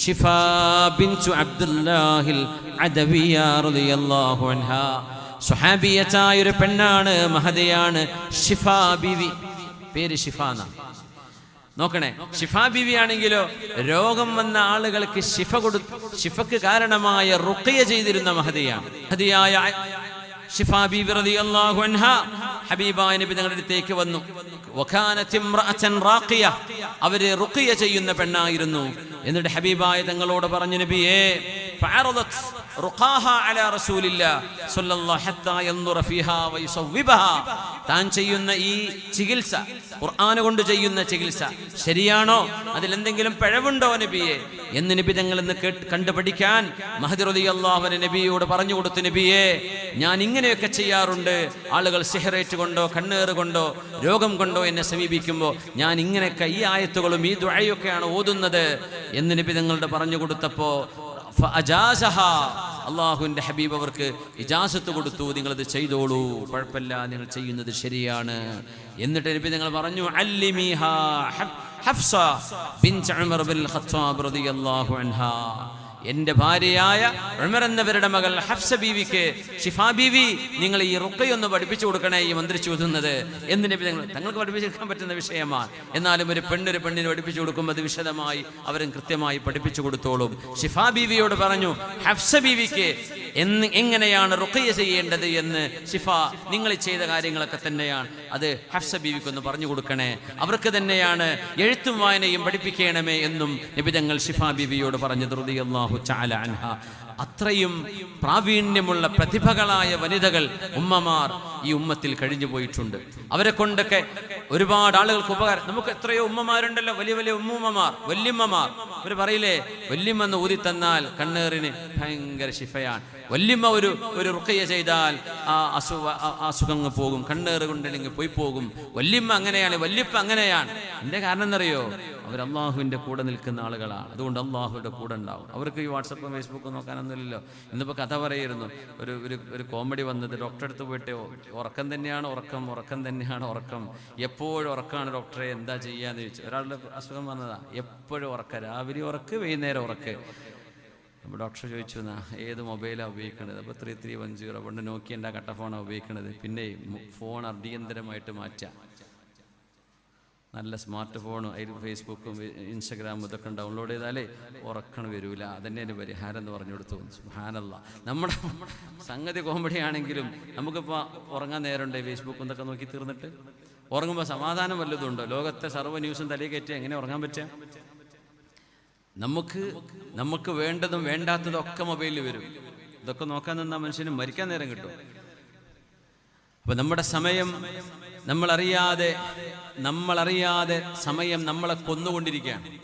ഷിഫ ബിൻതു അബ്ദുല്ലാഹിൽ അദവിയ റളിയല്ലാഹു അൻഹാ. സുഹാബിയത്തായ ഒരു പെണ്ണാണ് മഹദയാണ് ഷിഫ ബിവി. പേര് ഷിഫാന നോക്കണേ ഷിഫ ബിവി ആണെങ്കിലോ രോഗം വന്ന ആളുകൾക്ക് ശിഫ കൊടു ശിഫക്ക് കാരണമായ റുക്കയ ചെയ്തിരുന്ന മഹതിയാണ്. മഹതിയായ ഷിഫ ബിബി റളിയല്ലാഹു അൻഹ ഹബീബായ നബി തങ്ങളുടെ അടുത്തേക്ക് വന്നു. അവർ റുഖിയ ചെയ്യുന്ന പെണ്ണായിരുന്നു. എന്നിട്ട് ഹബീബായ തങ്ങളോട് പറഞ്ഞു നബിയേ ഫഅറദത് റുഖാഹ അലാ റസൂലില്ല സല്ലല്ലാഹു ഹത്താ യൻദുറ ഫീഹാ വയുസവ്വിബഹാ താൻ ചെയ്യുന്ന ഈ ചികിത്സ ഖുർആൻ കൊണ്ട് ചെയ്യുന്ന ചികിത്സ ശരിയാണോ? അതിലെന്തെങ്കിലും പിഴവുണ്ടോ നബിയെ? എന്ന് നബി തങ്ങൾ ഇന്ന് കേട്ട് കണ്ടു പഠിക്കാൻ മഹദി റളിയല്ലാഹു നബിയോട് പറഞ്ഞു കൊടുത്തു നബിയെ ഞാൻ ഇങ്ങനെയൊക്കെ ചെയ്യാറുണ്ട്. ആളുകൾ സിഹറേറ്റ് കൊണ്ടോ കണ്ണേറ് കൊണ്ടോ രോഗം കൊണ്ടോ എന്നെ സമീപിക്കുമ്പോൾ ഞാൻ ഇങ്ങനെയൊക്കെ ഈ ആയത്തുകളും ഈ ദുഴയൊക്കെയാണ് ഓതുന്നത് എന്ന് നബി തങ്ങളുടെ പറഞ്ഞു കൊടുത്തപ്പോ അള്ളാഹുവിന്റെ ഹബീബ് അവർക്ക് ഇജാസത്ത് കൊടുത്തു. നിങ്ങൾ നിങ്ങളത് ചെയ്തോളൂ. കുഴപ്പമില്ല നിങ്ങൾ ചെയ്യുന്നത് ശരിയാണ്. എന്നിട്ട് നബി നിങ്ങൾ പറഞ്ഞു ഹഫ്സ ബിൻ ഖത്താബ് റളിയല്ലാഹു അൻഹാ. എന്റെ ഭാര്യയായ ഉമർ എന്നവരുടെ മകൾ ഹഫ്സ ബീവിക്ക് ഷിഫാ ബീവി നിങ്ങൾ ഈ റുക്കയൊന്ന് പഠിപ്പിച്ചു കൊടുക്കണേ ഈ മന്ത്രിച്ചു ചോദുന്നത് എന്തിനെ നബി തങ്ങൾ തങ്ങൾക്ക് പഠിപ്പിച്ചെടുക്കാൻ പറ്റുന്ന വിഷയമാണ്. എന്നാലും ഒരു പെണ്ണൊരു പെണ്ണിന് പഠിപ്പിച്ചു കൊടുക്കുമ്പോൾ അത് വിശദമായി അവരും കൃത്യമായി പഠിപ്പിച്ചു കൊടുത്തോളും. ഷിഫാ ബീവിയോട് പറഞ്ഞു ഹഫ്സ ബീവിക്ക് എന്ന് എങ്ങനെയാണ് റുഖിയ ചെയ്യേണ്ടത് എന്ന് ഷിഫ നിങ്ങൾ ചെയ്ത കാര്യങ്ങളൊക്കെ തന്നെയാണ്. അത് ഹഫ്സ ബീവിക്കൊന്ന് പറഞ്ഞു കൊടുക്കണേ. അവർക്ക് തന്നെയാണ് എഴുത്തും വായനയും പഠിപ്പിക്കണമേ എന്നും നിബിതങ്ങൾ ഷിഫ ബീവിയോട് പറഞ്ഞു റളിയല്ലാഹു തആല അൻഹ. അത്രയും പ്രാവീണ്യമുള്ള പ്രതിഭകളായ വനിതകൾ ഉമ്മമാർ ഈ ഉമ്മത്തിൽ കഴിഞ്ഞു പോയിട്ടുണ്ട്. അവരെ കൊണ്ടൊക്കെ ഒരുപാട് ആളുകൾക്ക് ഉപകാരം. നമുക്ക് എത്രയോ ഉമ്മമാരുണ്ടല്ലോ വലിയ വലിയ ഉമ്മൂമ്മമാർ വല്യമ്മമാർ. അവർ പറയില്ലേ വല്യമ്മ ഊതി തന്നാൽ കണ്ണേറിന് ഭയങ്കര ശിഫയാണ്. വല്യമ്മ ഒരു ഒരു റുക്കയ ചെയ്താൽ ആ അസുഖ അസുഖങ്ങൾ പോകും കണ്ണേറ് കൊണ്ടില്ലെങ്കിൽ പോയി പോകും. വല്യമ്മ അങ്ങനെയാണ് വല്യപ്പ അങ്ങനെയാണ്. എന്റെ കാരണം എന്നറിയോ? അവർ അള്ളാഹുവിന്റെ കൂടെ നിൽക്കുന്ന ആളുകളാണ്. അതുകൊണ്ട് അള്ളാഹുവിന്റെ കൂടെ ഉണ്ടാവും. അവർക്ക് ഈ വാട്സപ്പും ഫേസ്ബുക്കും നോക്കാനൊന്നുമില്ലല്ലോ. ഇന്നിപ്പോ കഥ പറയായിരുന്നു ഒരു ഒരു ഒരു കോമഡി വന്നത് ഡോക്ടറെ അടുത്ത് പോയിട്ട് ഉറക്കം തന്നെയാണ് ഉറക്കം ഉറക്കം തന്നെയാണ് ഉറക്കം. എപ്പോഴും ഉറക്കമാണ് ഡോക്ടറെ എന്താ ചെയ്യാന്ന് ചോദിച്ചു. ഒരാളുടെ അസുഖം വന്നതാ. എപ്പോഴും ഉറക്കം. രാവിലെ ഉറക്ക് വൈകുന്നേരം ഉറക്ക്. അപ്പോൾ ഡോക്ടർ ചോദിച്ചു എന്നാ ഏത് മൊബൈലാണ് ഉപയോഗിക്കുന്നത് അപ്പോൾ ത്രീ ത്രീ വൺ സീറോ പണ്ട് നോക്കിയന്റെ കട്ട ഫോണാണ് ഉപയോഗിക്കുന്നത് പിന്നെ ഫോൺ അടിയന്തരമായിട്ട് മാറ്റാം. നല്ല സ്മാർട്ട് ഫോണും അതിൽ ഫേസ്ബുക്കും ഇൻസ്റ്റഗ്രാമും ഇതൊക്കെ ഡൗൺലോഡ് ചെയ്താലേ ഉറക്കണം വരൂല. അതന്നെ എന്റെ പരിഹാരം എന്ന് പറഞ്ഞു കൊടുത്തു. സുഹാനല്ല നമ്മുടെ സംഗതി കോമഡി ആണെങ്കിലും നമുക്കിപ്പോൾ ഉറങ്ങാൻ നേരമുണ്ട് ഫേസ്ബുക്കും ഇതൊക്കെ നോക്കി തീർന്നിട്ട്? ഉറങ്ങുമ്പോൾ സമാധാനം വല്ലതും ഉണ്ടോ? ലോകത്തെ സർവ ന്യൂസും തലയിൽ കയറ്റി എങ്ങനെ ഉറങ്ങാൻ പറ്റുക നമുക്ക് നമുക്ക് വേണ്ടതും വേണ്ടാത്തതും ഒക്കെ മൊബൈലിൽ വരും. ഇതൊക്കെ നോക്കാൻ നിന്നാ മനുഷ്യന് മരിക്കാൻ നേരം കിട്ടും. അപ്പൊ നമ്മുടെ സമയം നമ്മളറിയാതെ നമ്മളറിയാതെ സമയം നമ്മളെ കൊന്നുകൊണ്ടിരിക്കുകയാണ്.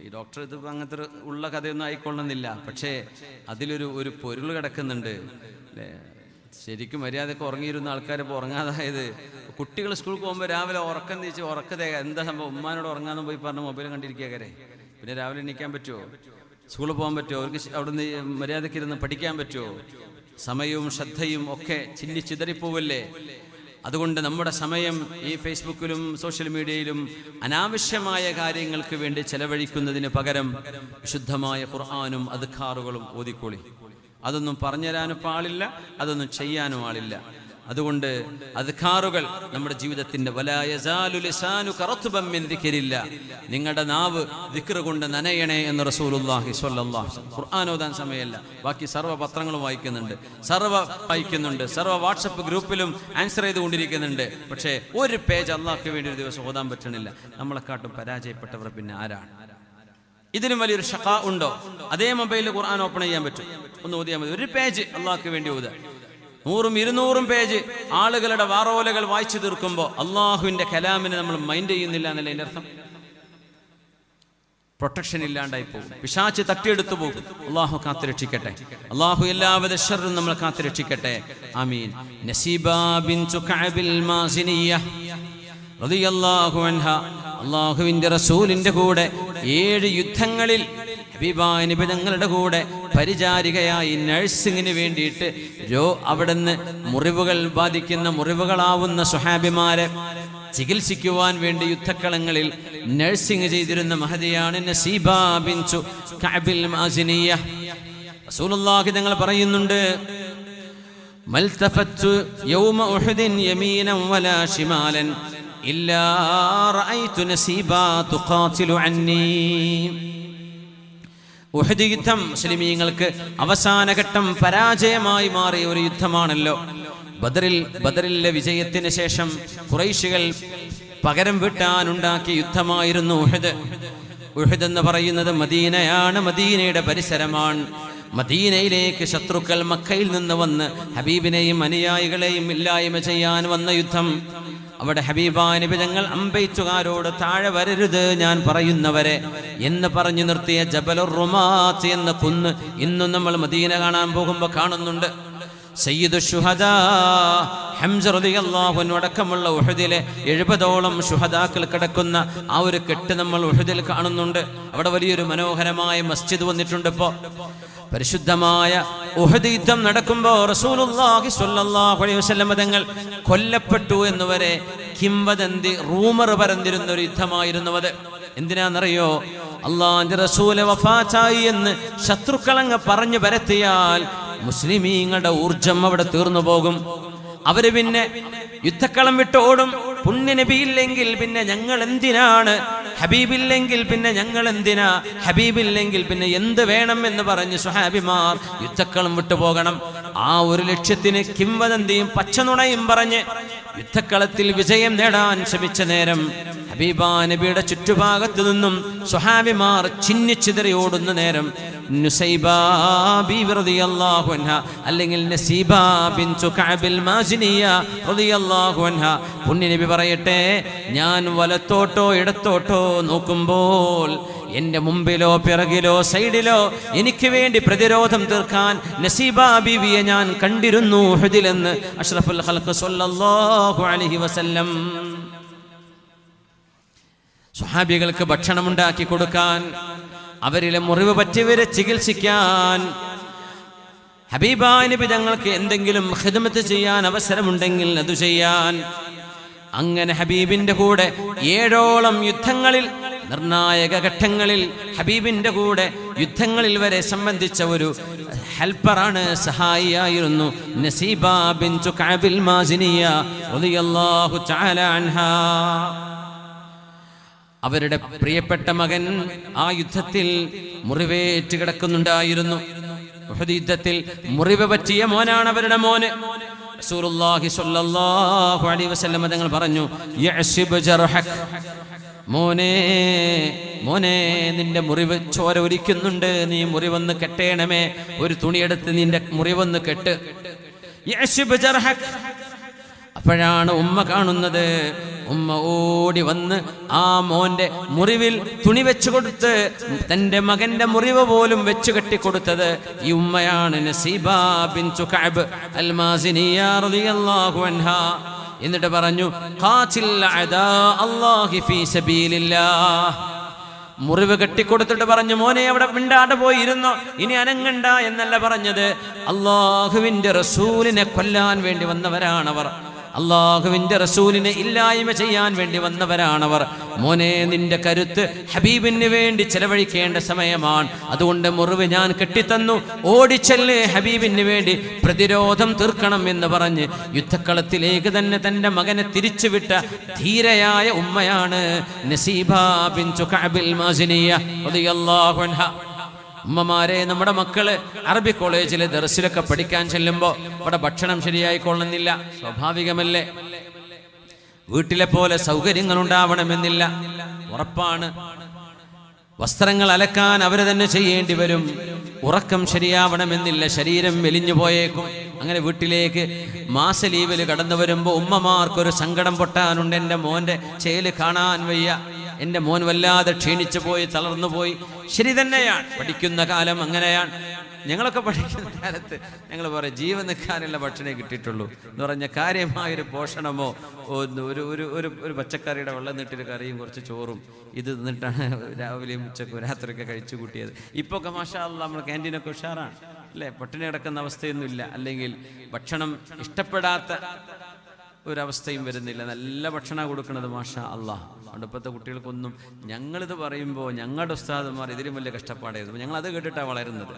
ഈ ഡോക്ടർ ഇത് അങ്ങനത്തെ ഉള്ള കഥയൊന്നും ആയിക്കൊള്ളുന്നില്ല. പക്ഷേ അതിലൊരു ഒരു പൊരുൾ കിടക്കുന്നുണ്ട്. അല്ലേ? ശരിക്കും മര്യാദയ്ക്ക് ഉറങ്ങിയിരുന്ന ആൾക്കാർ ഇപ്പോൾ ഉറങ്ങാതായത്. കുട്ടികൾ സ്കൂളിൽ പോകുമ്പോൾ രാവിലെ ഉറക്കം തിരിച്ച് ഉറക്കതേ എന്താ സംഭവം? ഉമ്മാനോട് ഉറങ്ങാന്ന് പോയി പറഞ്ഞ മൊബൈൽ കണ്ടിരിക്കാരെ പിന്നെ രാവിലെ എണീക്കാൻ പറ്റുമോ? സ്കൂളിൽ പോകാൻ പറ്റുമോ? അവർക്ക് അവിടുന്ന് മര്യാദയ്ക്ക് ഇരുന്ന് പഠിക്കാൻ പറ്റുമോ? സമയവും ശ്രദ്ധയും ഒക്കെ ചിന്നി ചിതറിപ്പോവല്ലേ? അതുകൊണ്ട് നമ്മുടെ സമയം ഈ ഫേസ്ബുക്കിലും സോഷ്യൽ മീഡിയയിലും അനാവശ്യമായ കാര്യങ്ങൾക്ക് വേണ്ടി ചെലവഴിക്കുന്നതിന് പകരം ശുദ്ധമായ ഖുർആാനും അദ്ഖാറുകളും ഓതിക്കോളി. അതൊന്നും പറഞ്ഞുതരാനും പാടില്ല അതൊന്നും ചെയ്യാനും ആളില്ല. അതുകൊണ്ട് അധികാറുകൾ നമ്മുടെ ജീവിതത്തിന്റെ നിങ്ങളുടെ നാവ് ദിക്ർ കൊണ്ട് നനയണേ എന്ന് റസൂലുള്ളാഹി ഖുർആാനോദാൻ സമയമല്ല. ബാക്കി സർവ പത്രങ്ങളും വായിക്കുന്നുണ്ട്. സർവ വായിക്കുന്നുണ്ട്. സർവ വാട്സപ്പ് ഗ്രൂപ്പിലും ആൻസർ ചെയ്തുകൊണ്ടിരിക്കുന്നുണ്ട്. പക്ഷേ ഒരു പേജ് അള്ളാഹ്ക്ക് വേണ്ടി ഒരു ദിവസം ഓതാൻ പറ്റണില്ല. നമ്മളെക്കാട്ടും പരാജയപ്പെട്ടവർ പിന്നെ ആരാണ്? ഇതിലും വലിയൊരു ഷഖ ഉണ്ടോ? അതേ മൊബൈലിൽ ഖുർആൻ ഓപ്പൺ ചെയ്യാൻ പറ്റും. ഒന്ന് ഓതിയാൽ മതി. ഒരു പേജ് അള്ളാഹ്ക്ക് വേണ്ടി ഓതുക. നൂറും ഇരുന്നൂറും പേജ് ആളുകളുടെ വാറോലകൾ വായിച്ചു തീർക്കുമ്പോൾ അള്ളാഹുവിന്റെ കലാമിനെ നമ്മൾ മൈൻഡ് ചെയ്യുന്നില്ല എന്നല്ല എന്റെ അർത്ഥം? പ്രൊട്ടക്ഷൻ ഇല്ലാണ്ടായി പോകും. പിശാച്ച് തട്ടിയെടുത്തു പോകും. അള്ളാഹു കാത്തുരക്ഷിക്കട്ടെ അള്ളാഹു എല്ലാവിധ ഷറും നമ്മൾ കാത്തുരക്ഷിക്കട്ടെ ആമീൻ. അള്ളാഹുവിന്റെ റസൂലിന്റെ കൂടെ ഏഴ് യുദ്ധങ്ങളിൽ ഹബീബായ നിബിതങ്ങളുടെ കൂടെ പരിചാരികയായി നഴ്സിങ്ങിന് വേണ്ടിയിട്ട് രോ അവിടുന്ന് മുറിവുകൾ ബാധിക്കുന്ന മുറിവുകളാവുന്ന സുഹാബിമാരെ ചികിത്സിക്കുവാൻ വേണ്ടി യുദ്ധക്കളങ്ങളിൽ നഴ്സിംഗ് ചെയ്തിരുന്ന മഹതിയാണ് നസീബ മാസിനിയ. റസൂലുള്ളാഹി തങ്ങൾ പറയുന്നുണ്ട് മൽതഫത്തു യൗമ വലാ ഇല്ലാ റഅയ്തു നസീബ തുഖാതിലു ഉഹദ് യുദ്ധം മുസ്ലിമീങ്ങൾക്ക് അവസാന ഘട്ടം പരാജയമായി മാറിയ ഒരു യുദ്ധമാണല്ലോ. ബദറിൽ ബദറിലെ വിജയത്തിന് ശേഷം കുറൈശികൾ പകരം വിട്ടാനുണ്ടാക്കിയ യുദ്ധമായിരുന്നു ഉഹദ്. ഉഹദ് എന്ന് പറയുന്നത് മദീനയാണ് മദീനയുടെ പരിസരമാണ്. മദീനയിലേക്ക് ശത്രുക്കൾ മക്കയിൽ നിന്ന് വന്ന് ഹബീബിനെയും അനുയായികളെയും ഇല്ലായ്മ ചെയ്യാൻ വന്ന യുദ്ധം. അവിടെ ഹബീബാ ഞങ്ങൾ അമ്പയിച്ചുകാരോട് താഴെ വരരുത് ഞാൻ പറയുന്നവരെ എന്ന് പറഞ്ഞു നിർത്തിയ ജബലുർ എന്ന കുന്ന് ഇന്നും നമ്മൾ മദീന കാണാൻ പോകുമ്പോൾ കാണുന്നുണ്ട്. സയ്യിദു ഷുഹദാ ഹംസ റളിയല്ലാഹു അൻഹു അടക്കമുള്ള ഉഹദിലെ എഴുപതോളം ഷുഹദാക്കൾ കിടക്കുന്ന ആ ഒരു കെട്ട് നമ്മൾ ഉഹദിൽ കാണുന്നുണ്ട്. അവിടെ വലിയൊരു മനോഹരമായ മസ്ജിദ് വന്നിട്ടുണ്ട് ഇപ്പോ. പരിശുദ്ധമായ ഉഹദ് യുദ്ധം നടക്കുമ്പോൾ റസൂലുള്ളാഹി സ്വല്ലല്ലാഹു അലൈഹി വസല്ലം തങ്ങൾ കൊല്ലപ്പെട്ടു എന്നുവരെ കിംവദന്തി റൂമർ പരന്നിരുന്ന ഒരു യുദ്ധമായിരുന്നു അത്. എന്തിനാണെന്നറിയോ അള്ളാന്റെ റസൂൽ വഫാറ്റായി എന്ന് ശത്രുക്കളങ്ങ് പറഞ്ഞു പരത്തിയാൽ മുസ്ലിമീങ്ങളുടെ ഊർജം അവിടെ തീർന്നു പോകും. അവർ പിന്നെ യുദ്ധക്കളം വിട്ട് ഓടും. പുണ്യനബിയില്ലെങ്കിൽ പിന്നെ ഞങ്ങൾ എന്തിനാണ് ഹബീബില്ലെങ്കിൽ പിന്നെ ഞങ്ങൾ എന്തിനാ ഹബീബില്ലെങ്കിൽ പിന്നെ എന്ത് വേണം എന്ന് പറഞ്ഞ് സുഹാബിമാർ യുദ്ധക്കളം വിട്ടുപോകണം ആ ഒരു ലക്ഷ്യത്തിന് കിംവദന്തിയും പച്ചനുണയും പറഞ്ഞ് യുദ്ധക്കളത്തിൽ വിജയം നേടാൻ ശ്രമിച്ച നേരം ഹബീബാ നബിയുടെ ചുറ്റുഭാഗത്തു നിന്നും സുഹാബിമാർ ചിന്നിച്ചിതറി ഓടുന്ന നേരം അല്ലെങ്കിൽ പുണ്യനബി പറയട്ടെ ഞാൻ വലത്തോട്ടോ ഇടത്തോട്ടോ നോക്കുമ്പോൾ എന്റെ മുമ്പിലോ പിറകിലോ സൈഡിലോ എനിക്ക് വേണ്ടി പ്രതിരോധം തീർക്കാൻ നസീബ ബീവിയെ ഞാൻ കണ്ടിരുന്നു ഹുദിലെന്ന് അഷ്റഫുൽ ഹൽക്ക് സ്വല്ലല്ലാഹു അലൈഹി വസല്ലം. സ്വഹാബികൾക്ക് ഭക്ഷണമുണ്ടാക്കി കൊടുക്കാൻ അവരിലെ മുറിവ് പറ്റിയവരെ ചികിത്സിക്കാൻ. ഹബീബാനിബി തങ്ങൾക്ക് എന്തെങ്കിലും ഹിദമത്ത് ചെയ്യാൻ അവസരമുണ്ടെങ്കിൽ അത് ചെയ്യാൻ. അങ്ങനെ ഹബീബിന്റെ കൂടെ ഏഴോളം യുദ്ധങ്ങളിൽ നിർണായക ഘട്ടങ്ങളിൽ ഹബീബിന്റെ കൂടെ യുദ്ധങ്ങളിൽ വരെ സംബന്ധിച്ച ഒരു ഹെൽപ്പറാണ് സഹായിയായിരുന്നു നസീബ ബിൻ മാസിനിയ റളിയല്ലാഹു തആല അൻഹാ. അവരുടെ പ്രിയപ്പെട്ട മകൻ ആ യുദ്ധത്തിൽ മുറിവേറ്റ് കിടക്കുന്നുണ്ടായിരുന്നു. യുദ്ധത്തിൽ മുറിവ് പറ്റിയ മോനാണ് അവരുടെ മോന്. തങ്ങൾ പറഞ്ഞു മോനെ മോനെ നിന്റെ മുറിവ് ചോര ഒലിക്കുന്നുണ്ട്. നീ മുറിവൊന്ന് കെട്ടേണമേ. ഒരു തുണിയെടുത്ത് നിന്റെ മുറിവൊന്ന് കെട്ട്. അപ്പോഴാണ് ഉമ്മ കാണുന്നത്. ഉമ്മ ഓടി വന്ന് ആ മോന്റെ മുറിവിൽ തുണി വെച്ചു കൊടുത്ത് തന്റെ മകന്റെ മുറിവ് പോലും വെച്ചു കെട്ടിക്കൊടുത്തത് ഈ ഉമ്മയാണ് നസീബ ബിൻ റളിയല്ലാഹു അൻഹാ. എന്നിട്ട് പറഞ്ഞു മുറിവ് കെട്ടിക്കൊടുത്തിട്ട് പറഞ്ഞു മോനെ അവിടെ മിണ്ടാണ്ട് പോയി ഇരുന്നോ ഇനി അനങ്ങണ്ട എന്നല്ല പറഞ്ഞത്. അള്ളാഹുവിന്റെ റസൂലിനെ കൊല്ലാൻ വേണ്ടി വന്നവരാണവർ. അള്ളാഹുവിന്റെ റസൂലിനെ ഇല്ലായ്മ ചെയ്യാൻ വേണ്ടി വന്നവരാണവർ. മോനെ നിന്റെ കരുത്ത് ഹബീബിന് വേണ്ടി ചെലവഴിക്കേണ്ട സമയമാണ്. അതുകൊണ്ട് മുറിവ് ഞാൻ കെട്ടിത്തന്നു. ഓടിച്ചല്ലേ ഹബീബിന് വേണ്ടി പ്രതിരോധം തീർക്കണം എന്ന് പറഞ്ഞ് യുദ്ധക്കളത്തിലേക്ക് തന്നെ തന്റെ മകനെ തിരിച്ചുവിട്ട ധീരയായ ഉമ്മയാണ് നസീബ ബിൻ മാസിനിയ അൻഹ. ഉമ്മമാരെ നമ്മുടെ മക്കൾ അറബി കോളേജിൽ ദർസിലൊക്കെ പഠിക്കാൻ ചെല്ലുമ്പോൾ അവിടെ ഭക്ഷണം ശരിയായിക്കൊള്ളുന്നില്ല. സ്വാഭാവികമല്ലേ? വീട്ടിലെ പോലെ സൗകര്യങ്ങൾ ഉണ്ടാവണമെന്നില്ല ഉറപ്പാണ്. വസ്ത്രങ്ങൾ അലക്കാൻ അവർ തന്നെ ചെയ്യേണ്ടി വരും. ഉറക്കം ശരിയാവണമെന്നില്ല. ശരീരം മെലിഞ്ഞു പോയേക്കും. അങ്ങനെ വീട്ടിലേക്ക് മാസ ലീവിൽ കടന്നു വരുമ്പോൾ ഉമ്മമാർക്കൊരു സങ്കടം പൊട്ടാനുണ്ട്. എന്റെ മോന്റെ ചേൽ കാണാൻ വയ്യ. എന്റെ മോൻ വല്ലാതെ ക്ഷീണിച്ചു പോയി തളർന്നു പോയി. ശരി തന്നെയാണ്. പഠിക്കുന്ന കാലം അങ്ങനെയാണ്. ഞങ്ങളൊക്കെ പഠിക്കുന്ന കാലത്ത് ഞങ്ങൾ പറയും ജീവൻ നിൽക്കാനുള്ള ഭക്ഷണമേ കിട്ടിയിട്ടുള്ളൂ. എന്ന് പറഞ്ഞ കാര്യമായൊരു പോഷണമോ ഒരു ഒരു ഒരു ഒരു പച്ചക്കറിയുടെ വെള്ളം നീട്ടൊരു കറിയും കുറച്ച് ചോറും ഇത് നിന്നിട്ടാണ് രാവിലെയും ഉച്ചക്കും രാത്രിയൊക്കെ കഴിച്ചു കൂട്ടിയത്. ഇപ്പോൾ ഒക്കെ മാഷാ അല്ലാ നമ്മൾ ക്യാന്റീനൊക്കെ ഉഷാറാണ്. അല്ലേ? പട്ടിണി കിടക്കുന്ന അവസ്ഥയൊന്നുമില്ല. അല്ലെങ്കിൽ ഭക്ഷണം ഇഷ്ടപ്പെടാത്ത ഒരവസ്ഥയും വരുന്നില്ല. നല്ല ഭക്ഷണം കൊടുക്കുന്നത് മാഷ അള്ളാഹ് അതുകൊണ്ട് ഇപ്പോഴത്തെ കുട്ടികൾക്കൊന്നും ഞങ്ങളിത് പറയുമ്പോൾ ഞങ്ങളുടെ ഉസ്താദന്മാർ ഇതിലും വലിയ കഷ്ടപ്പാടായിരുന്നു. ഞങ്ങൾ അത് കേട്ടിട്ടാണ് വളരുന്നത്.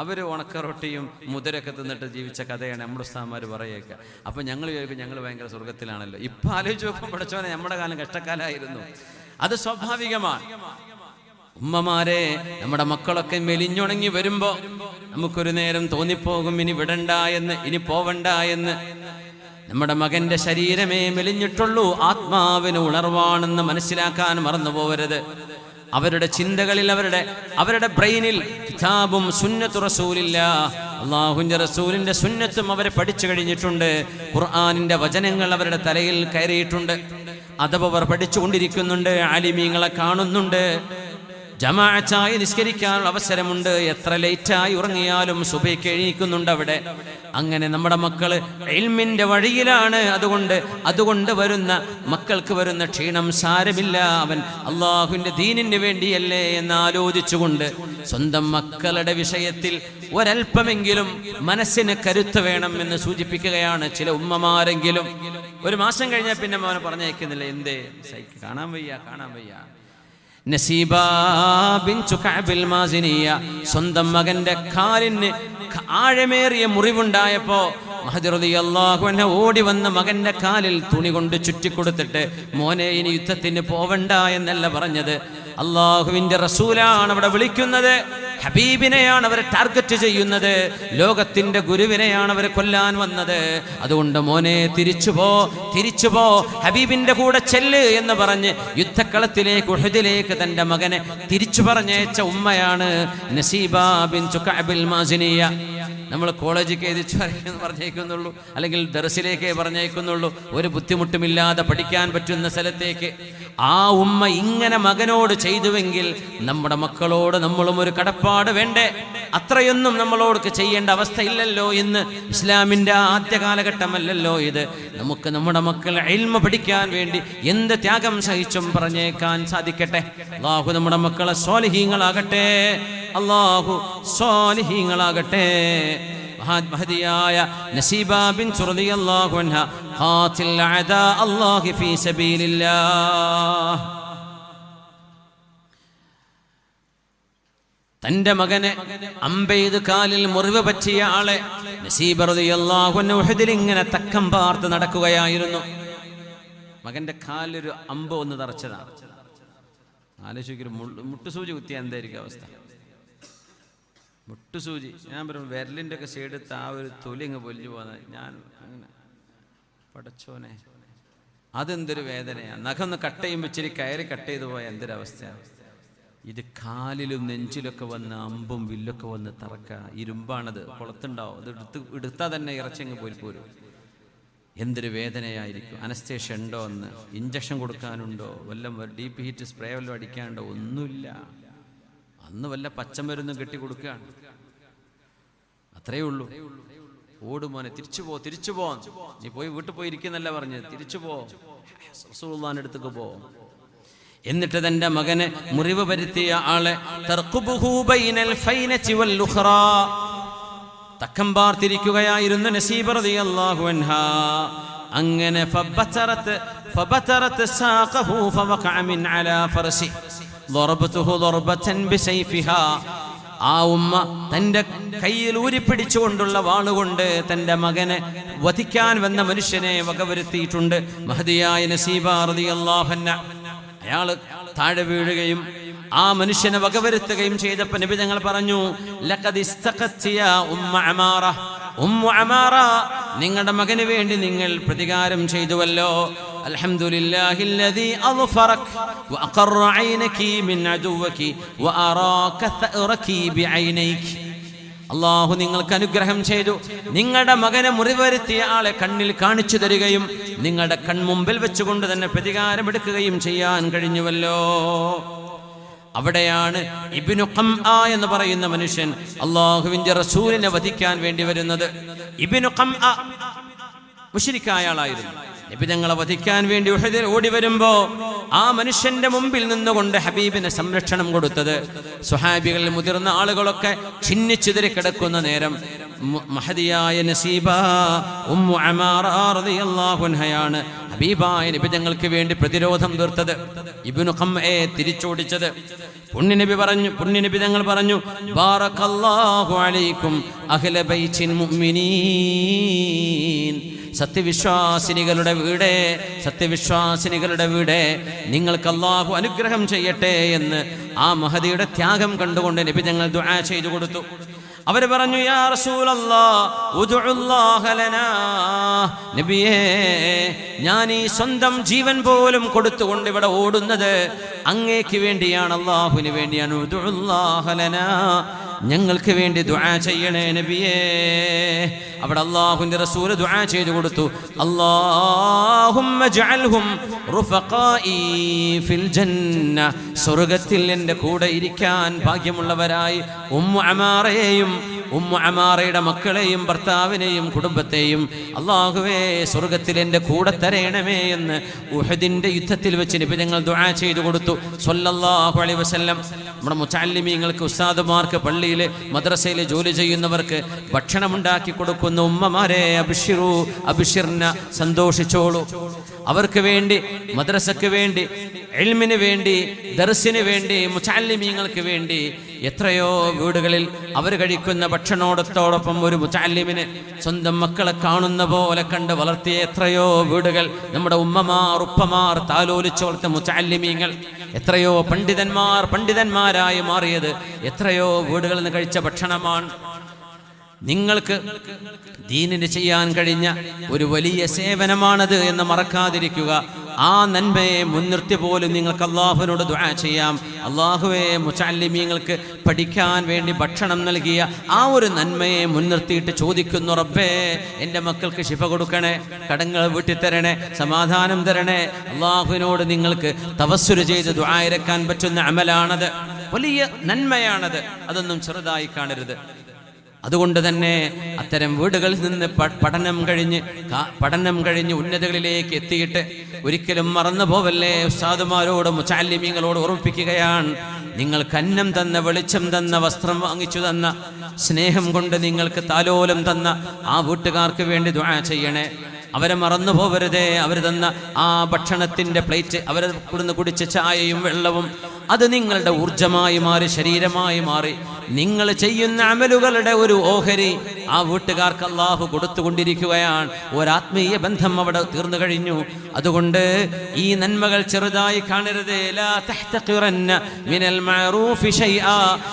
അവർ ഉണക്കറൊട്ടിയും മുതിരൊക്കെ തിന്നിട്ട് ജീവിച്ച കഥയാണ് നമ്മുടെ ഉസ്താദന്മാർ പറയുക. അപ്പം ഞങ്ങൾ ചോദിക്കും ഞങ്ങൾ ഭയങ്കര സ്വർഗത്തിലാണല്ലോ ഇപ്പം ആലോചിച്ച് നോക്കുമ്പോൾ പഠിച്ചോനെ നമ്മുടെ കാലം കഷ്ടക്കാലമായിരുന്നു അത് സ്വാഭാവികമാണ്. ഉമ്മമാരെ നമ്മുടെ മക്കളൊക്കെ മെലിഞ്ഞുണങ്ങി വരുമ്പോ നമുക്കൊരു നേരം തോന്നിപ്പോകും ഇനി വിടണ്ട എന്ന് ഇനി പോവണ്ട എന്ന്. നമ്മുടെ മകന്റെ ശരീരമേ മെലിഞ്ഞിട്ടുള്ളൂ. ആത്മാവിന് ഉണർവാണെന്ന് മനസ്സിലാക്കാൻ മറന്നുപോകരുത്. അവരുടെ ചിന്തകളിൽ അവരുടെ അവരുടെ ബ്രെയിനിൽ കിതാബും സുന്നത്തു റസൂലില്ല. അള്ളാഹുന്റെ റസൂലിന്റെ സുന്നത്തും അവരെ പഠിച്ചു കഴിഞ്ഞിട്ടുണ്ട്. ഖുർആാനിന്റെ വചനങ്ങൾ അവരുടെ തലയിൽ കയറിയിട്ടുണ്ട്. അഥവാ അവർ പഠിച്ചുകൊണ്ടിരിക്കുന്നുണ്ട് ആലിമീങ്ങളെ കാണുന്നുണ്ട്. ജമാഅത്തായി നിസ്കരിക്കാനുള്ള അവസരമുണ്ട്. എത്ര ലേറ്റായി ഉറങ്ങിയാലും സുബൈക്ക് എഴുന്നേൽക്കുന്നുണ്ട് അവിടെ. അങ്ങനെ നമ്മുടെ മക്കൾ എൽമിന്റെ വഴിയിലാണ്. അതുകൊണ്ട് അതുകൊണ്ട് വരുന്ന മക്കൾക്ക് വരുന്ന ക്ഷീണം സാരമില്ല. അവൻ അള്ളാഹുവിന്റെ ദീനിന് വേണ്ടിയല്ലേ എന്ന് ആലോചിച്ചുകൊണ്ട് സ്വന്തം മക്കളുടെ വിഷയത്തിൽ ഒരല്പമെങ്കിലും മനസ്സിന് കരുത്ത് വേണം എന്ന് സൂചിപ്പിക്കുകയാണ് ചില ഉമ്മമാരെങ്കിലും. ഒരു മാസം കഴിഞ്ഞാൽ പിന്നെ മോനെ പറഞ്ഞേക്കുന്നില്ല എന്തേ? കാണാൻ വയ്യ കാണാൻ വയ്യ. നസീബ ബിൻ കഅബിൽ മാസിനിയ. സ്വന്തം മകന്റെ കാലിന് ആഴമേറിയ മുറിവുണ്ടായപ്പോ മഹദി റളിയല്ലാഹു അൻഹു ഓടി വന്ന മകന്റെ കാലിൽ തുണി കൊണ്ട് ചുറ്റിക്കൊടുത്തിട്ട് മോനെ ഇനി യുദ്ധത്തിന് പോവണ്ട എന്നല്ല പറഞ്ഞത്. അള്ളാഹുവിന്റെ റസൂലാണ് അവിടെ വിളിക്കുന്നത്. ഹബീബിനെയാണ് അവരെ ടാർഗറ്റ് ചെയ്യുന്നത്. ലോകത്തിന്റെ ഗുരുവിനെയാണ് അവരെ കൊല്ലാൻ വന്നത്. അതുകൊണ്ട് മോനെ തിരിച്ചു പോ തിരിച്ചു പോ ഹബീബിന്റെ കൂടെ ചെല്ല് എന്ന് പറഞ്ഞ് യുദ്ധക്കളത്തിലേക്ക് ഉഹദിലേക്ക് തന്റെ മകനെ തിരിച്ചു പറഞ്ഞയച്ച ഉമ്മയാണ് നസീബ ബിൻ ചുക്കഅബിൽ മാസിനിയ. നമ്മൾ കോളേജിലേക്ക് എഴുതിച്ചു പറഞ്ഞേക്കുന്നുള്ളൂ. അല്ലെങ്കിൽ ദർസിലേക്ക് പറഞ്ഞേക്കുന്നുള്ളൂ. ഒരു ബുദ്ധിമുട്ടുമില്ലാതെ പഠിക്കാൻ പറ്റുന്ന സ്ഥലത്തേക്ക്. ആ ഉമ്മ ഇങ്ങനെ മകനോട് ചെയ്തുവെങ്കിൽ നമ്മുടെ മക്കളോട് നമ്മളും ഒരു കടപ്പാട് വേണ്ടേ? അത്രയൊന്നും നമ്മളോട് ചെയ്യേണ്ട അവസ്ഥയില്ലല്ലോ ഇന്ന്. ഇസ്ലാമിന്റെ ആദ്യ കാലഘട്ടമല്ലല്ലോ ഇത്. നമുക്ക് നമ്മുടെ മക്കൾ എൽമ പഠിക്കാൻ വേണ്ടി എന്ത് ത്യാഗം സഹിച്ചും പറഞ്ഞേക്കാൻ സാധിക്കട്ടെ? അള്ളാഹു നമ്മുടെ മക്കളെ സ്വാലിഹീങ്ങളാകട്ടെ. അള്ളാഹു സ്വാലിഹീങ്ങളാകട്ടെ. മഹാ- മഹതിയായ നസീബ ബിൻ ഫീ തന്റെ മകനെ അമ്പെയ്ത് കാലിൽ മുറിവ് പറ്റിയ ആളെ നസീബ റളിയല്ലാഹു അൻഹു ഉഹദിൽ ഇങ്ങനെ തക്കം പാർത്ത് നടക്കുകയായിരുന്നു. മകന്റെ കാലിലൊരു അമ്പ് ഒന്ന് തറച്ചതാണ് ആലോചിക്കൊരു മുട്ടുസൂചി കുത്തിയ എന്തായിരിക്കും അവസ്ഥ? മുട്ടുസൂചി. ഞാൻ പറയും വിരലിന്റെ ഒക്കെ സൈഡത്ത് ആ ഒരു തൊലി അങ്ങ് പൊലിഞ്ഞു പോകുന്നത് ഞാൻ അങ്ങനെ പടച്ചോനെ അതെന്തൊരു വേദനയാണ് നഖം ഒന്ന് കട്ട് ചെയ്യുമ്പോൾ ഇച്ചിരി കയറി കട്ട് ചെയ്തു പോയ എന്തൊരവസ്ഥയാണ് ഇത് കാലിലും നെഞ്ചിലൊക്കെ വന്ന് അമ്പും വില്ലൊക്കെ വന്ന് തറക്ക. ഇരുമ്പാണത്. കുളത്തുണ്ടാവും. അത് എടുത്ത് എടുത്താൽ തന്നെ ഇറച്ചങ്ങ് പോയി പോരും. എന്തൊരു വേദനയായിരിക്കും. അനസ്തേഷ്യ ഉണ്ടോ എന്ന്? ഇഞ്ചക്ഷൻ കൊടുക്കാനുണ്ടോ? വല്ലം ഡീപ്പ് ഹീറ്റ് സ്പ്രേ വല്ലതും അടിക്കാനുണ്ടോ? ഒന്നുമില്ല. അന്ന് വല്ല പച്ചമരുന്നും കെട്ടി കൊടുക്കുകയാണ്. അത്രയേ ഉള്ളൂ. ഓടുമോനെ തിരിച്ചു പോ തിരിച്ചു പോ. നീ പോയി വീട്ടിൽ പോയി ഇരിക്കുന്നല്ല പറഞ്ഞ് തിരിച്ചു പോ. റസൂള്ളാന്റെ അടുത്തേക്ക് പോ. എന്നിട്ട് തന്റെ മകനെ മുറിവ് വരുത്തിയ ആളെ തക്കം പാർത്തിരിക്കുകയായിരുന്നു നസീബ് റളിയല്ലാഹു അങ്ങനെ ഫവഖഅ മിൻ അലാ ഫർസി. ആ ഉമ്മ തന്റെ കയ്യിൽ ഊരിപ്പിടിച്ചുകൊണ്ടുള്ള വാളുകൊണ്ട് തന്റെ മകനെ വധിക്കാൻ വന്ന മനുഷ്യനെ വകവരുത്തിയിട്ടുണ്ട്. മഹദിയായ നസീബ റളിയല്ലാഹു അൻഹ. അയാൾ താഴെ വീഴുകയും ആ മനുഷ്യനെ വകവരുത്തുകയും ചെയ്തപ്പോ നബി ഞങ്ങൾ പറഞ്ഞു ഉമ്മ അമാറ. ഉമ്മ അമാറ നിങ്ങളുടെ മകന് വേണ്ടി നിങ്ങൾ പ്രതികാരം ചെയ്തുവല്ലോ. അൽഹംദുലില്ലാഹി الذي أظفرك وأقر عينك من عدوك وأراك ثأرك بعينيك അള്ളാഹു നിങ്ങൾക്ക് അനുഗ്രഹം ചെയ്തു നിങ്ങളുടെ മകനെ മുറിവരുത്തിയ ആളെ കണ്ണിൽ കാണിച്ചു തരികയും നിങ്ങളുടെ കൺമുമ്പിൽ വെച്ചുകൊണ്ട് തന്നെ പ്രതികാരമെടുക്കുകയും ചെയ്യാൻ കഴിഞ്ഞുവല്ലോ അവിടെയാണ് ഇബിനു ഖംആ എന്ന് പറയുന്ന മനുഷ്യൻ അള്ളാഹുവിന്റെ റസൂലിനെ വധിക്കാൻ വേണ്ടി വരുന്നത് ഇബിനു ഖംആ മുഷിരിക്കായ ആളായിരുന്നു നബി ഞങ്ങളെ വധിക്കാൻ വേണ്ടി ഉഹദിൽ ഓടി വരുമ്പോ ആ മനുഷ്യന്റെ മുമ്പിൽ നിന്നുകൊണ്ട് ഹബീബിന് സംരക്ഷണം കൊടുത്തത്. സുഹാബികളിൽ മുതിർന്ന ആളുകളൊക്കെ ഛിന്നിച്ചിതറി കിടക്കുന്ന നേരം മു- മഹദിയായ നസീബ ഉമ്മു അമാറ റളിയല്ലാഹു അൻഹയാണ് ഹബീബായ നബി തങ്ങൾക്ക് വേണ്ടി പ്രതിരോധം തീർത്തത്. ഇബ്നു ഖംഅയെ തിരിച്ചോടിച്ചത്. പുണ്യനബി പറഞ്ഞു പുണ്യനബി തങ്ങൾ പറഞ്ഞു ബാറക്കല്ലാഹു അലൈക്കും ബൈത്തിൻ മുഅ്മിനീൻ. സത്യവിശ്വാസിനികളുടെ വീട് സത്യവിശ്വാസിനികളുടെ വീട് നിങ്ങൾക്ക് അള്ളാഹു അനുഗ്രഹം ചെയ്യട്ടെ എന്ന് ആ മഹതിയുടെ ത്യാഗം കണ്ടുകൊണ്ട് നബി ഞങ്ങൾ ദുആ ചെയ്തു കൊടുത്തു. അവർ പറഞ്ഞു യാ നബിയേ ഞാൻ ഈ സ്വന്തം ജീവൻ പോലും കൊടുത്തുകൊണ്ട് ഇവിടെ ഓടുന്നത് അങ്ങേക്ക് വേണ്ടിയാണ് അള്ളാഹുവിന് വേണ്ടിയാണ്. ഞങ്ങൾക്ക് വേണ്ടി ദുആ ചെയ്യണേ നബിയേ. അവിടെ അള്ളാഹുവിന്റെ റസൂൽ ദുആ ചെയ്തു കൊടുത്തു. അല്ലാഹുമ്മ ജഅൽഹും റുഫഖായി ഫിൽ ജന്ന. സ്വർഗത്തിൽ എന്റെ കൂടെ ഇരിക്കാൻ ഭാഗ്യമുള്ളവരായി ഉമ്മു അമാറയെയും ഉമ്മു അമാറയുടെ മക്കളെയും ഭർത്താവിനെയും കുടുംബത്തെയും അള്ളാഹുവേ സ്വർഗത്തിൽ എന്റെ കൂടെ തരയണമേ എന്ന് ഉഹദിന്റെ യുദ്ധത്തിൽ വെച്ച് നബി ഞങ്ങൾ ദുആ ചെയ്തു കൊടുത്തു. സ്വല്ലല്ലാഹു അലൈഹി വസല്ലം. നമ്മുടെ മുച്ചാലിമീങ്ങൾക്ക് ഉസ്താദുമാർക്ക് പള്ളിയിൽ മദ്രസയിൽ ജോലി ചെയ്യുന്നവർക്ക് ഭക്ഷണമുണ്ടാക്കി കൊടുക്കുന്ന. ഉമ്മമാരെ അഭിഷിറു അഭിഷിർന സന്തോഷിച്ചോളൂ. അവർക്ക് വേണ്ടി മദ്രസക്ക് വേണ്ടി എൽമിന് വേണ്ടി ദർസിന് വേണ്ടി മുച്ചാലിമീങ്ങൾക്ക് വേണ്ടി എത്രയോ വീടുകളിൽ അവർ കഴിക്കുന്ന ഭക്ഷണോടത്തോടൊപ്പം ഒരു മുച്ചാലിമിന് സ്വന്തം മക്കളെ കാണുന്ന പോലെ കണ്ട് വളർത്തിയ എത്രയോ വീടുകൾ. നമ്മുടെ ഉമ്മമാർ ഉപ്പമാർ താലോലിച്ചു വളർത്ത മുച്ചാലിമീങ്ങൾ എത്രയോ പണ്ഡിതന്മാർ പണ്ഡിതന്മാരായി മാറിയത്. എത്രയോ വീടുകളിൽ നിന്ന് കഴിച്ച ഭക്ഷണമാണ്. നിങ്ങൾക്ക് ദീനിന് ചെയ്യാൻ കഴിഞ്ഞ ഒരു വലിയ സേവനമാണത് എന്ന് മറക്കാതിരിക്കുക. ആ നന്മയെ മുൻനിർത്തി പോലും നിങ്ങൾക്ക് അള്ളാഹുവിനോട് ദുആ ചെയ്യാം. അള്ളാഹുവെ മുച്ചാലിമീങ്ങൾക്ക് പഠിക്കാൻ വേണ്ടി ഭക്ഷണം നൽകിയ ആ ഒരു നന്മയെ മുൻനിർത്തിയിട്ട് ചോദിക്കുന്നു റബ്ബേ എന്റെ മക്കൾക്ക് ശിഫ കൊടുക്കണേ കടങ്ങൾ വീട്ടി തരണേ സമാധാനം തരണേ. അള്ളാഹുവിനോട് നിങ്ങൾക്ക് തപസ്സുര ചെയ്ത് ദുആയിരക്കാൻ പറ്റുന്ന അമലാണത്. വലിയ നന്മയാണത്. അതൊന്നും ചെറുതായി കാണരുത്. അതുകൊണ്ട് തന്നെ അത്തരം വീടുകളിൽ നിന്ന് പഠനം കഴിഞ്ഞ് പഠനം കഴിഞ്ഞ് ഉന്നതകളിലേക്ക് എത്തിയിട്ട് ഒരിക്കലും മറന്നു പോവല്ലേ? ഉസ്താദുമാരോടും മുച്ചാലിമീങ്ങളോട് ഓർമ്മിപ്പിക്കുകയാണ്. നിങ്ങൾ അന്നം തന്ന വെളിച്ചം തന്ന വസ്ത്രം വാങ്ങിച്ചു തന്ന സ്നേഹം കൊണ്ട് നിങ്ങൾക്ക് താലോലം തന്ന ആ വീട്ടുകാർക്ക് വേണ്ടി ദുആ ചെയ്യണേ. അവരെ മറന്നു പോവരുതേ. അവർ തന്ന ആ ഭക്ഷണത്തിന്റെ പ്ലേറ്റ് അവരെ കൊടുന്ന് കുടിച്ച ചായയും വെള്ളവും അത് നിങ്ങളുടെ ഊർജമായി മാറി ശരീരമായി മാറി. നിങ്ങൾ ചെയ്യുന്ന അമലുകളുടെ ഒരു ഓഹരി ആ വീട്ടുകാർക്ക് അള്ളാഹു കൊടുത്തുകൊണ്ടിരിക്കുകയാണ്. ഒരാത്മീയ ബന്ധം അവിടെ തീർന്നു കഴിഞ്ഞു. അതുകൊണ്ട് ഈ നന്മകൾ ചെറുതായി കാണരുത്. മിനൽ.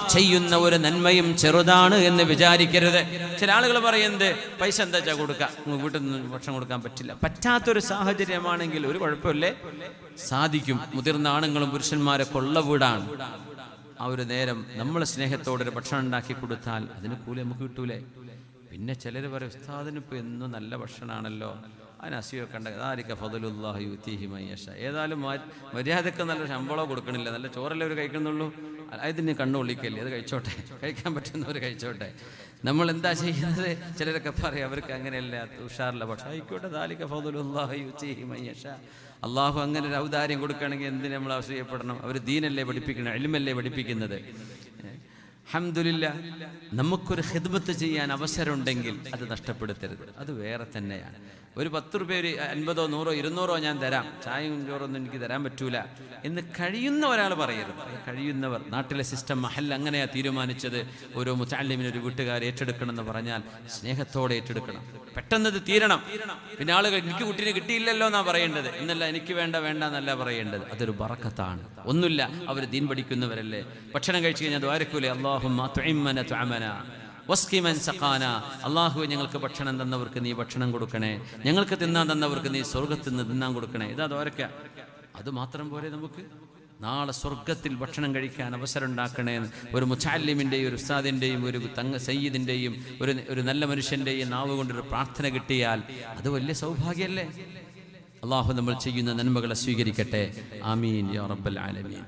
ചെയ്യുന്ന ഒരു നന്മയും ചെറുതാണ് എന്ന് വിചാരിക്കരുത്. ചില ആളുകൾ പറയുന്നത് പൈസ എന്താ വെച്ചാൽ കൊടുക്കാം? വീട്ടിൽ നിന്ന് ഭക്ഷണം കൊടുക്കാൻ പറ്റില്ല. പറ്റാത്തൊരു സാഹചര്യമാണെങ്കിൽ ഒരു കുഴപ്പമില്ലേ? സാധിക്കും. മുതിർന്ന ആണുങ്ങളും പുരുഷന്മാരെ കൊള്ള വീടാണ്. ആ ഒരു നേരം നമ്മളെ സ്നേഹത്തോടെ ഒരു ഭക്ഷണം ഉണ്ടാക്കി കൊടുത്താൽ അതിന് കൂലി നമുക്ക് കിട്ടൂലേ? പിന്നെ ചിലർ പറയും ഉസ്താദിന് ഇപ്പൊ എന്നും നല്ല ഭക്ഷണമാണല്ലോ അതിന് ഉണ്ടെങ്കിൽ ഉണ്ട് അതാരിക്ക ഫതുലുല്ലാഹി യുത്തീഹി മയ്യഷ ഏതായാലും മര്യാദയ്ക്ക് നല്ല ശമ്പളം കൊടുക്കണില്ല. നല്ല ചോറല്ലേ അവർ കഴിക്കുന്നുള്ളൂ? അതിന് കണ്ണുള്ളിക്കല്ലേ അത് കഴിച്ചോട്ടെ. കഴിക്കാൻ പറ്റുന്നവർ കഴിച്ചോട്ടെ. നമ്മൾ എന്താ ചെയ്യുന്നത്? ചിലരൊക്കെ പറയും അവർക്ക് അങ്ങനെയല്ല ഉഷാറില്ല. പക്ഷേ ആയിക്കോട്ടെ ദാലിക ഫതുലുല്ലാഹി യുത്തിഹി മയ്യഷ അള്ളാഹു അങ്ങനെ ഒരു ഔദാര്യം കൊടുക്കുകയാണെങ്കിൽ എന്തിനു നമ്മൾ അസൂയപ്പെടണം അവർ ദീനല്ലേ പഠിപ്പിക്കണം എളിമല്ലേ പഠിപ്പിക്കുന്നത്? അഹമ്മദില്ല നമുക്കൊരു ഹിദ്മത്ത് ചെയ്യാൻ അവസരമുണ്ടെങ്കിൽ അത് നഷ്ടപ്പെടുത്തരുത്. അത് വേറെ തന്നെയാണ്. ഒരു പത്ത് റുപ്യ ഒരു അൻപതോ നൂറോ ഇരുന്നൂറോ ഞാൻ തരാം. ചായയും ചോറൊന്നും എനിക്ക് തരാൻ പറ്റൂല എന്ന് കഴിയുന്ന ഒരാൾ പറയരുത്. കഴിയുന്നവർ നാട്ടിലെ സിസ്റ്റം മഹൽ അങ്ങനെയാ തീരുമാനിച്ചത്. ഓരോ മുച്ചാലിമിന് ഒരു വീട്ടുകാർ ഏറ്റെടുക്കണം എന്ന് പറഞ്ഞാൽ സ്നേഹത്തോടെ ഏറ്റെടുക്കണം. പെട്ടെന്ന് ഇത് തീരണം. പിന്നെ ആളുകൾ എനിക്ക് കുട്ടീനെ കിട്ടിയില്ലല്ലോ എന്നാ പറയേണ്ടത്? എന്നല്ല എനിക്ക് വേണ്ട വേണ്ട എന്നല്ല പറയേണ്ടത്. അതൊരു ബറക്കത്താണ്. ഒന്നുമില്ല അവർ ദീൻ പഠിക്കുന്നവരല്ലേ. ഭക്ഷണം കഴിച്ചു കഴിഞ്ഞാൽ ദ്വാരക്കൂലേ? അള്ളാഹുമ്മ സഖാന അള്ളാഹു ഞങ്ങൾക്ക് ഭക്ഷണം തന്നവർക്ക് നീ ഭക്ഷണം കൊടുക്കണേ. ഞങ്ങൾക്ക് തിന്നാൻ തന്നവർക്ക് നീ സ്വർഗത്തിൽ നിന്ന് തിന്നാൻ കൊടുക്കണേ. ഇത് അതോരക്ക അത് മാത്രം പോരെ നമുക്ക്. നാളെ സ്വർഗത്തിൽ ഭക്ഷണം കഴിക്കാൻ അവസരം ഉണ്ടാക്കണേ ഒരു മുച്ചാലിമിന്റെയും ഒരു ഉസ്താദിന്റെയും ഒരു തങ്ങ സയ്യിദിന്റെയും ഒരു ഒരു നല്ല മനുഷ്യന്റെയും നാവ് കൊണ്ടൊരു പ്രാർത്ഥന കിട്ടിയാൽ അത് വലിയ സൗഭാഗ്യമല്ലേ? അള്ളാഹു നമ്മൾ ചെയ്യുന്ന നന്മകളെ സ്വീകരിക്കട്ടെ. ആമീൻ യാ റബ്ബൽ ആലമീൻ.